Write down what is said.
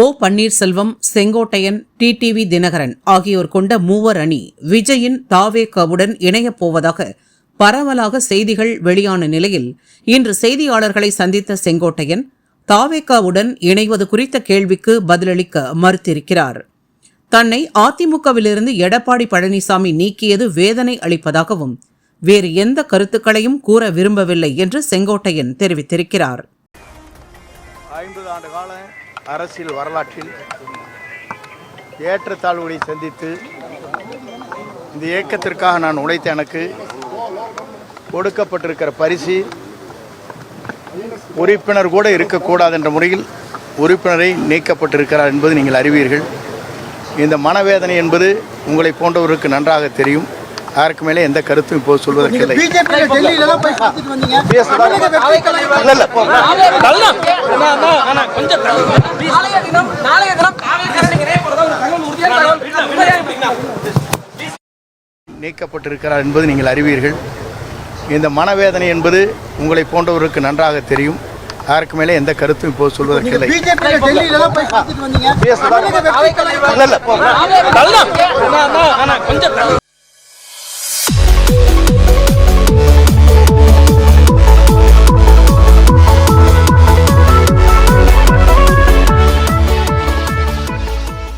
ஓ Panneerselvam Sengottaiyan TTV Dhinakaran ஆகியோர் கொண்ட மூவர் அணி விஜயின் தாவேகாவுடன் இணையப் போவதாக பரவலாக செய்திகள் வெளியான நிலையில் இன்று செய்தியாளர்களை சந்தித்த செங்கோட்டையன் தாவேகாவுடன் இணைவது குறித்த கேள்விக்கு பதிலளிக்க மறுத்திருக்கிறார். தன்னை அதிமுகவிலிருந்து எடப்பாடி பழனிசாமி நீக்கியது வேதனை அளிப்பதாகவும் வேறு எந்த கருத்துக்களையும் கூற விரும்பவில்லை என்று செங்கோட்டையன் தெரிவித்திருக்கிறார். ஐம்பது ஆண்டு அரசியல் வரலாற்றில் ஏற்றத்தாழ்வுகளை சந்தித்து இந்த இயக்கத்திற்காக நான் உழைத்த எனக்கு கொடுக்கப்பட்டிருக்கிற பரிசு உறுப்பினர் கூட இருக்கக்கூடாது என்ற முறையில் உறுப்பினரை நீக்கப்பட்டிருக்கிறார் என்பது நீங்கள் அறிவீர்கள். இந்த மனவேதனை என்பது உங்களை போன்றவருக்கு நன்றாக தெரியும். யாருக்கு மேலே எந்த கருத்தும் இப்போது சொல்வதற்கு இல்லை இல்ல. நாளைய தினம் நாளைய தினம் காவல்துறை இணைய போறதா ஒரு தகவல் உறுதியான தகவல் உண்மையா எப்படின்னா நீக்கப்பட்டிருக்கிறார் என்பது நீங்கள் அறிவீர்கள். இந்த மனவேதனை என்பது உங்களை போன்றவருக்கு நன்றாக தெரியும். யாருக்கு மேலே எந்த கருத்தும் இப்போது சொல்வதற்கு இல்ல. கொஞ்சம்